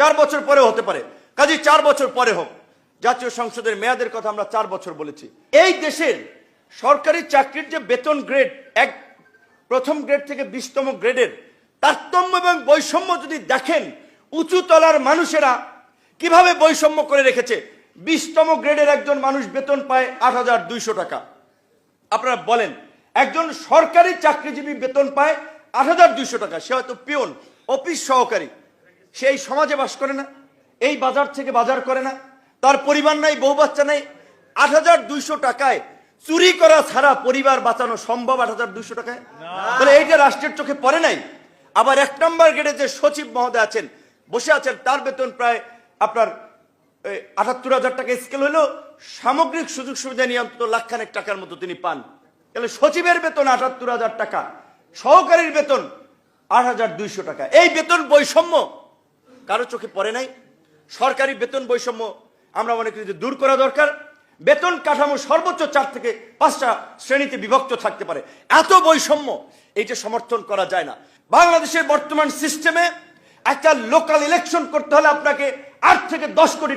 চার বছর পরেও হতে পারে। কাজে, চার বছর পরে হোক। জাতীয় সংসদের মেয়াদের কথা আমরা চার বছর বলেছি। এই দেশের সরকারি চাকরির যে বেতন গ্রেড এক প্রথম গ্রেড থেকে বিশতম গ্রেডের তারতম্য এবং বৈষম্য যদি দেখেন, উঁচু তলার মানুষেরা কীভাবে বৈষম্য করে রেখেছে? বিশতম গ্রেডের একজন মানুষ বেতন পায় আট হাজার দুইশো টাকা। আপনারা বলেন, একজন সরকারি চাকরিজীবী বেতন পায় আট হাজার দুইশো টাকা, সে হয়তো পিয়ন অফিস সহকারী। সে এই সমাজে বাস করে না, এই বাজার থেকে বাজার করে না, তার পরিবার নাই বহু বাচ্চা নাই, আট হাজার দুইশো টাকায় চুরি করা ছাড়া পরিবার বাঁচানো সম্ভব আট হাজার দুইশো টাকায়? তাহলে এইটা রাষ্ট্রের চোখে পড়ে নাই। আবার এক নম্বর গেটে যে সচিব মহোদয় আছেন, বসে আছেন, তার বেতন প্রায় আপনার আটাত্তর হাজার টাকা স্কেল হলেও সামগ্রিক সুযোগ সুবিধা নিয়ে অন্তত লাখখানেক টাকার মতো তিনি পান। তাহলে সচিবের বেতন আটাত্তর হাজার টাকা, সহকারীর বেতন আট হাজার দুইশো টাকা। এই বেতন বৈষম্য কারও চোখে পড়ে নাই। সরকারি বেতন বৈষম্য আমরা মনে করি যে দূর করা দরকার। বেতন কাঠামো সর্বোচ্চ চার থেকে পাঁচটা শ্রেণীতে বিভক্ত থাকতে পারে। এত বৈষম্য এইটা সমর্থন করা যায় না। বাংলাদেশের বর্তমান সিস্টেমে একটা লোকাল ইলেকশন করতে হলে আপনাকে আট থেকে দশ কোটি